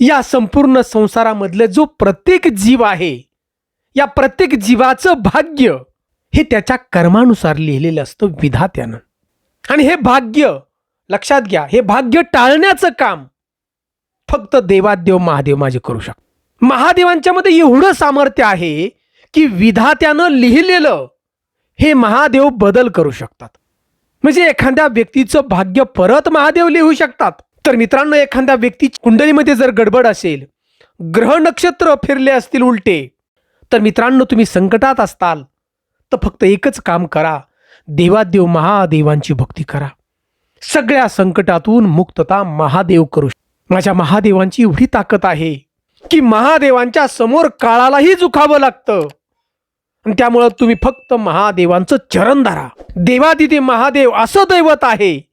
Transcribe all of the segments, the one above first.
या संपूर्ण संसारामधलं जो प्रत्येक जीव आहे या प्रत्येक जीवाचं भाग्य हे त्याच्या कर्मानुसार लिहिलेलं असतं विधात्यानं. आणि हे भाग्य लक्षात घ्या हे भाग्य टाळण्याचं काम फक्त देवादेव महादेव माझे करू शकतो महादेवांच्या मध्ये एवढं सामर्थ्य आहे की विधात्यानं लिहिलेलं हे महादेव बदल करू शकतात. म्हणजे एखाद्या व्यक्तीचं भाग्य परत महादेव लिहू शकतात. तर मित्रांनो एखाद्या व्यक्ती कुंडलीमध्ये जर गडबड असेल ग्रह नक्षत्र फिरले असतील उलटे तर मित्रांनो तुम्ही संकटात असताल. तर फक्त एकच काम करा. देवादेव महादेवांची भक्ती करा. सगळ्या संकटातून मुक्तता महादेव करू माझ्या महादेवांची एवढी ताकद आहे की महादेवांच्या समोर काळालाही झुकावं लागतं. आणि त्यामुळं तुम्ही फक्त महादेवांचं चरण धरा. देवादिदे महादेव असं दैवत आहे.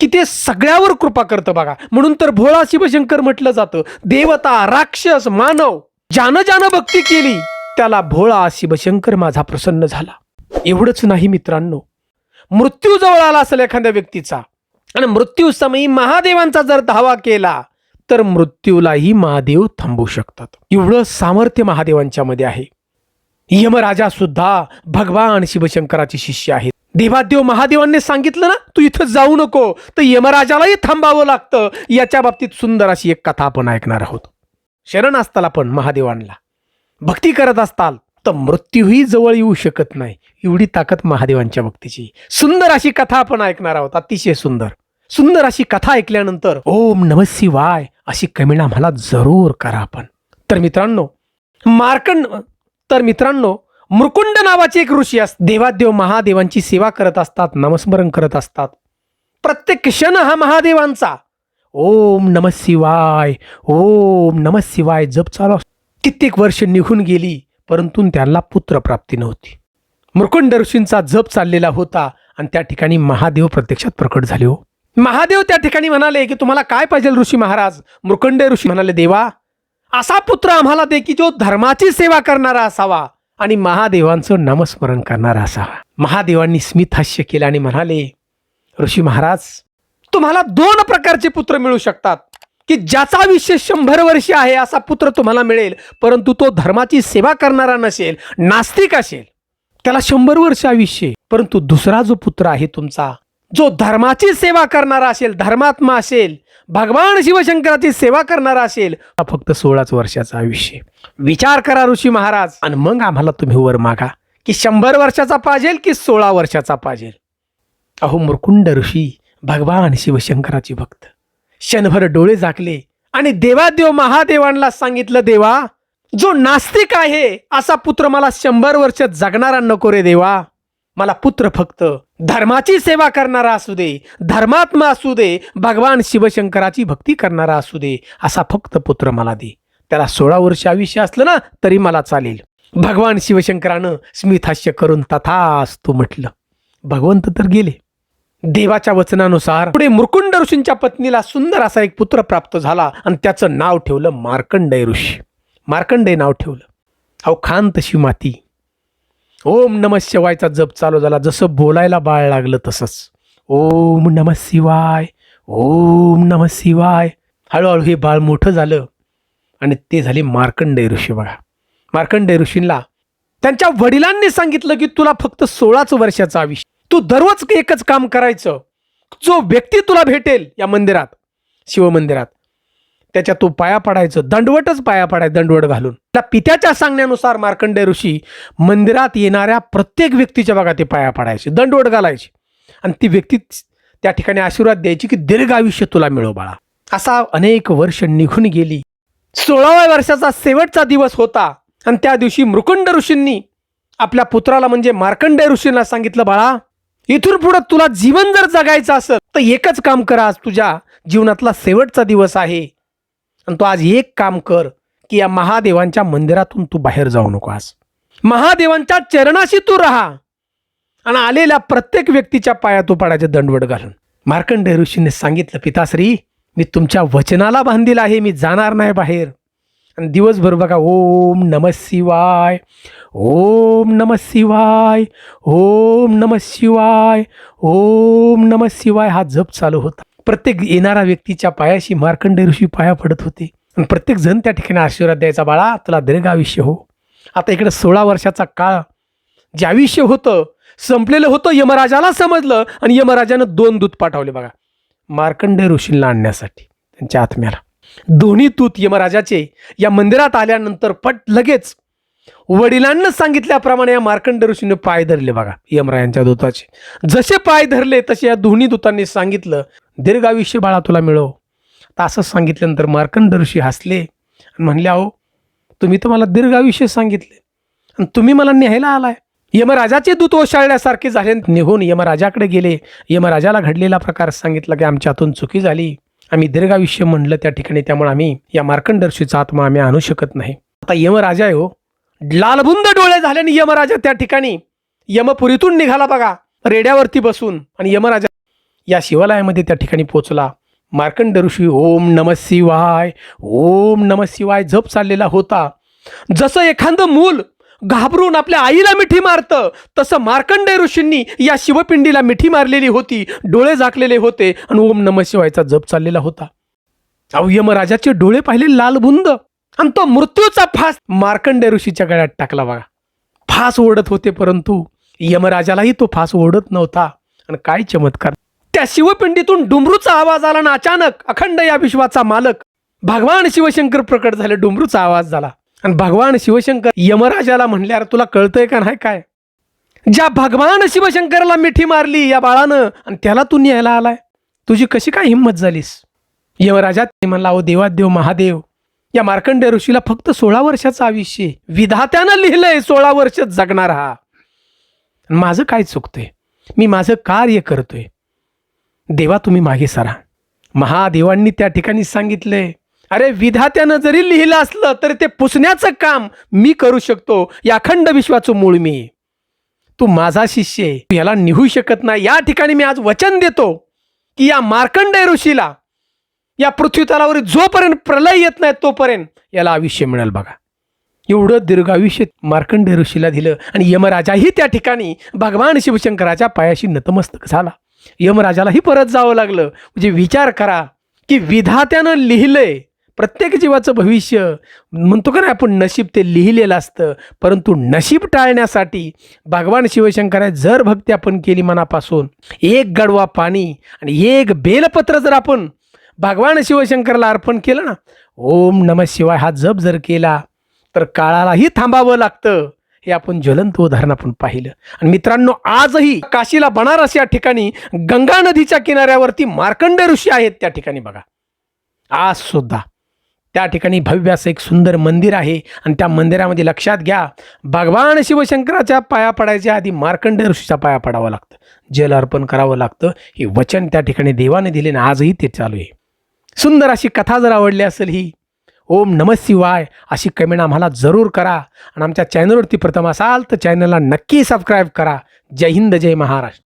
की ते सगळ्यावर कृपा करतं बघा. म्हणून तर भोळा शिवशंकर म्हटलं जातं देवता राक्षस मानव ज्यानं ज्यानं भक्ती केली त्याला भोळा शिवशंकर माझा प्रसन्न झाला. एवढंच नाही मित्रांनो मृत्यू जवळ आला असेल एखाद्या व्यक्तीचा आणि मृत्यू समयी महादेवांचा जर धावा केला तर मृत्यूलाही महादेव थांबवू शकतात. एवढं सामर्थ्य महादेवांच्या मध्ये आहे. यमराजा सुद्धा भगवान शिवशंकराचे शिष्य आहेत. देवादेव महादेवांनी सांगितलं ना तू इथं जाऊ नको तर यमराजालाही थांबावं लागतं. याच्या बाबतीत सुंदर अशी एक कथा आपण ऐकणार आहोत. शरण असताल आपण महादेवांना. भक्ती करत असताल तर मृत्यूही जवळ येऊ शकत नाही. एवढी ताकद महादेवांच्या भक्तीची. सुंदर अशी कथा आपण ऐकणार आहोत अतिशय सुंदर. सुंदर अशी कथा ऐकल्यानंतर ओम नम शिवाय अशी कमिणा मला जरूर करा आपण. तर मित्रांनो मार्कंड तर मित्रांनो मृकुंड नावाचे एक ऋषी असतात देवादेव महादेवांची सेवा करत असतात नामस्मरण करत असतात. प्रत्येक क्षण हा महादेवांचा. ओम नम शिवाय ओम नम शिवाय जप चालू कित्येक वर्ष निघून गेली परंतु त्यांना पुत्रप्राप्ती नव्हती. मृकुंड ऋषींचा जप चाललेला होता आणि त्या ठिकाणी महादेव प्रत्यक्षात प्रकट झाले हो. महादेव त्या ठिकाणी म्हणाले की तुम्हाला काय पाहिजे ऋषी महाराज? मृकुंड ऋषी म्हणाले देवा असा पुत्र आम्हाला दे की जो धर्माची सेवा करणारा असावा. आणि महादेवांचं नामस्मरण करणारा असावा महादेवांनी स्मित हास्य केलं आणि म्हणाले ऋषी महाराज तुम्हाला दोन प्रकारचे पुत्र मिळू शकतात. की ज्याचा आयुष्य शंभर वर्षी आहे असा पुत्र तुम्हाला मिळेल परंतु तो धर्माची सेवा करणारा नसेल नास्तिक असेल. त्याला शंभर वर्ष आयुष्य परंतु दुसरा जो पुत्र आहे तुमचा जो धर्माची सेवा करणारा असेल धर्मात्मा असेल भगवान शिवशंकराची सेवा करणारा असेल हा फक्त सोळाच वर्षाचा आयुष्य विचार करा ऋषी महाराज. आणि मग आम्हाला तुम्ही वर मागा की शंभर वर्षाचा पाजेल की सोळा वर्षाचा पाजेल. अहो मुरकुंड ऋषी भगवान शिवशंकराची भक्त. क्षणभर डोळे झाकले आणि देवादेव महादेवांना सांगितलं देवा जो नास्तिक आहे असा पुत्र मला शंभर वर्ष जगणारा नको रे देवा. मला पुत्र फक्त. धर्माची सेवा करणारा असू दे धर्मात्मा असू दे भगवान शिवशंकराची भक्ती करणारा असू दे असा फक्त पुत्र मला दे. त्याला सोळा वर्ष आयुष्य असलं ना तरी मला चालेल. भगवान शिवशंकरानं स्मितहास्य करून तथास्तु म्हटलं. भगवंत तर गेले. देवाच्या वचनानुसार पुढे मुरकुंड ऋषींच्या पत्नीला सुंदर असा एक पुत्र प्राप्त झाला आणि त्याचं नाव ठेवलं मार्कंडय ऋषी. मार्कंडेय नाव ठेवलं. अहो खान तशी माती. ओम नम शिवायचा जप चालू झाला. जसं बोलायला बाळ लागलं तसंच. ओम नम शिवाय ओम नम शिवाय. हळूहळू हे बाळ मोठं झालं आणि ते झाले मार्कंडे ऋषी बघा मार्कंडे ऋषींना त्यांच्या वडिलांनी सांगितलं की तुला फक्त सोळाच वर्षाचा आयुष्य. तू दररोज एकच काम करायचं. जो व्यक्ती तुला भेटेल या मंदिरात शिवमंदिरात त्याच्या तो पाया पडायचं दंडवटच पाया पडायचं दंडवट घालून. त्या पित्याच्या सांगण्यानुसार मार्कंडेय ऋषी मंदिरात येणाऱ्या प्रत्येक व्यक्तीच्या बघा ते पाया पडायचे दंडवट घालायचे. आणि ती व्यक्ती त्या ठिकाणी आशीर्वाद द्यायची की दीर्घ आयुष्य तुला मिळो बाळा. असा अनेक वर्ष निघून गेली. सोळाव्या वर्षाचा शेवटचा दिवस होता. आणि त्या दिवशी मृकुंड ऋषींनी आपल्या पुत्राला म्हणजे मार्कंडेय ऋषींना सांगितलं बाळा इथून पुढे तुला जीवन जर जगायचं असेल तर एकच काम करा आज तुझ्या जीवनातला शेवटचा दिवस आहे. आणि तू आज एक काम कर की या महादेवांच्या मंदिरातून तू बाहेर जाऊ नको आज. महादेवांच्या चरणाशी तू राहा आणि आलेल्या प्रत्येक व्यक्तीच्या पाया तू पडायचे दंडवड घालून. मार्कंडेय ऋषीने सांगितलं पिताश्री मी तुमच्या वचनाला बांधील आहे मी जाणार नाही बाहेर. आणि दिवसभर बघा ओम नम शिवाय ओम नम शिवाय ओम नम शिवाय ओम नम शिवाय हा जप चालू होता. प्रत्येक येणाऱ्या व्यक्तीच्या पायाशी मार्कंड ऋषी पाया पडत होते. आणि प्रत्येक जण त्या ठिकाणी आशीर्वाद द्यायचा बाळा तुला दीर्घ आयुष्य हो. आता इकडे सोळा वर्षाचा काळ. जे आयुष्य होतं संपलेलं होतं यमराजाला समजलं आणि यमराजानं दोन दूत पाठवले बघा. मार्कंडे ऋषींना आणण्यासाठी त्यांच्या आत्म्याला. दोन्ही दूत यमराजाचे या मंदिरात आल्यानंतर पट लगेच वडिलांना सांगितल्याप्रमाणे या मार्कंड ऋषीने पाय धरले बघा यमरायांच्या दूताचे. जसे पाय धरले तसे या दोन्ही दूतांनी सांगितलं दीर्घ आयुष्य बाळा तुला मिळो. तर असं सांगितल्यानंतर मार्कंड ऋषी हसले आणि म्हणले अहो तुम्ही तर मला दीर्घ आयुष्य सांगितले आणि तुम्ही मला न्यायला आलाय. यमराजाचे दूत ओशाळल्यासारखे झाले निघून यमराजाकडे गेले. यमराजाला घडलेला प्रकार सांगितला की आमच्या हातून चुकी झाली. आम्ही दीर्घायुष्य म्हणलं त्या ठिकाणी त्यामुळे आम्ही या मार्कंडर्शीचा आत्मा आम्ही आणू शकत नाही. आता यमराजा आहे हो. लालबुंद डोळे झाल्याने यमराजा त्या ठिकाणी यमपुरीतून निघाला बघा. रेड्यावरती बसून आणि यमराजा या शिवालयामध्ये त्या ठिकाणी पोचला मार्कंड ऋषी ओम नम शिवाय ओम नम शिवाय जप चाललेला होता. जसं एखादं मूल घाबरून आपल्या आईला मिठी मारतं तसं मार्कंडेय ऋषींनी या शिवपिंडीला मिठी मारलेली होती डोळे झाकलेले होते आणि ओम नम शिवायचा जप चाललेला होता. अहो यमराजाचे डोळे पाहिले लालबुंद आणि तो मृत्यूचा फास मार्कंडेय ऋषीच्या गळ्यात टाकला बघा. फास ओढत होते परंतु यमराजालाही तो फास ओढत नव्हता आणि काय चमत्कार. त्या शिवपिंडीतून डुमरूचा आवाज आला ना अचानक. अखंड या विश्वाचा मालक. भगवान शिवशंकर प्रकट झाले डुमरूचा आवाज झाला. आणि भगवान शिवशंकर यमराजाला म्हणल्यावर तुला कळतंय का नाही काय? ज्या भगवान शिवशंकरला मिठी मारली या बाळानं आणि त्याला तू न्यायला आलाय. तुझी कशी काय हिंमत झालीस? यमराजा ते म्हणला अहो देवादेव महादेव या मार्कंडेय ऋषीला फक्त सोळा वर्षाचं आयुष्य विधात्यानं लिहिलंय सोळा वर्ष जगणार हा. माझं काय चुकतंय? मी माझं कार्य करतोय. देवा तुम्ही मागे सरा. महादेवांनी त्या ठिकाणी सांगितले अरे विधात्यानं जरी लिहिलं असलं तरी ते पुसण्याचं काम मी करू शकतो या अखंड विश्वाचं मूळ मी. तू माझा शिष्य आहे. तू याला निघू शकत नाही. या ठिकाणी मी आज वचन देतो की या मार्कंडय ऋषीला या पृथ्वी तलावर जोपर्यंत प्रलय येत नाही तोपर्यंत याला आयुष्य मिळेल बघा. एवढं दीर्घ आयुष्य मार्कंडेय ऋषीला दिलं आणि यमराजाही त्या ठिकाणी भगवान शिवशंकराच्या पायाशी नतमस्तक झाला. यमराजालाही परत जावं लागलं. म्हणजे विचार करा की विधात्यानं लिहिलंय. प्रत्येक जीवाचं भविष्य म्हणतो का नाही आपण नशीब ते लिहिलेलं असतं. परंतु नशीब टाळण्यासाठी भगवान शिवशंकराने जर भक्ती आपण केली मनापासून एक गडवा पाणी आणि एक बेलपत्र जर आपण भगवान शिवशंकरला अर्पण केलं ना ओम नम शिवाय हा जप जर केला तर काळालाही थांबावं लागतं. हे आपण ज्वलंत उदाहरण आपण पाहिलं. आणि मित्रांनो आजही काशीला बनारस या ठिकाणी गंगा नदीच्या किनाऱ्यावरती मार्कंड ऋषी आहेत त्या ठिकाणी बघा. आज सुद्धा त्या ठिकाणी भव्य असं एक सुंदर मंदिर आहे. आणि त्या मंदिरामध्ये लक्षात घ्या भगवान शिवशंकराच्या पाया पडायच्या आधी मार्कंड ऋषीचा पाया पडावा लागतं. जल अर्पण करावं लागतं. हे वचन त्या ठिकाणी देवाने दिले आणि आजही ते चालू आहे. सुंदर अशी कथा जर आवडली असेल ही ओम नम शिवाय अशी कमेंट आम्हाला जरूर करा. आणि आमच्या चॅनलवरती प्रथम असाल तर चॅनलला नक्की सबस्क्राईब करा. जय हिंद जय महाराष्ट्र.